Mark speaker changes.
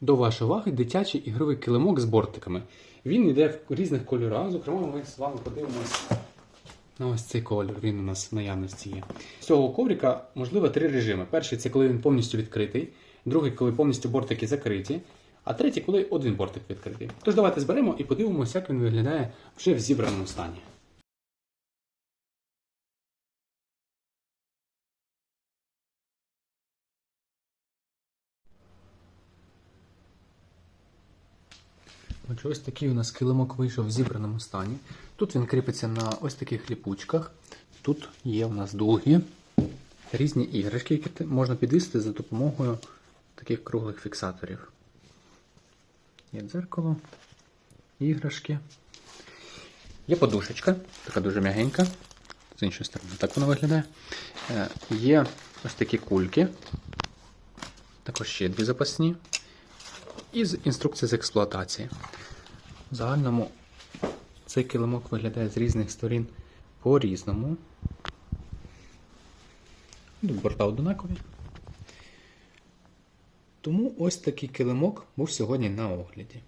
Speaker 1: До вашої уваги дитячий ігровий килимок з бортиками. Він йде в різних кольорах. Зокрема, ми з вами подивимось на ось цей колір. Він у нас в наявності є. З цього коврика можливо три режими. Перший це коли він повністю відкритий, другий, коли повністю бортики закриті, а третій, коли один бортик відкритий. Тож давайте зберемо і подивимося, як він виглядає вже в зібраному стані. Отже, ось такий у нас килимок вийшов в зібраному стані. Тут він кріпиться на ось таких ліпучках. Тут є у нас дуги, різні іграшки, які можна підвісити за допомогою таких круглих фіксаторів. Є дзеркало, іграшки. Є подушечка, така дуже м'ягенька. З іншої сторони, так вона виглядає. Е, Є ось такі кульки. Також ще дві запасні. І з інструкція з експлуатації. В загальному цей килимок виглядає з різних сторін по-різному. Тут борта однакові. Тому ось такий килимок був сьогодні на огляді.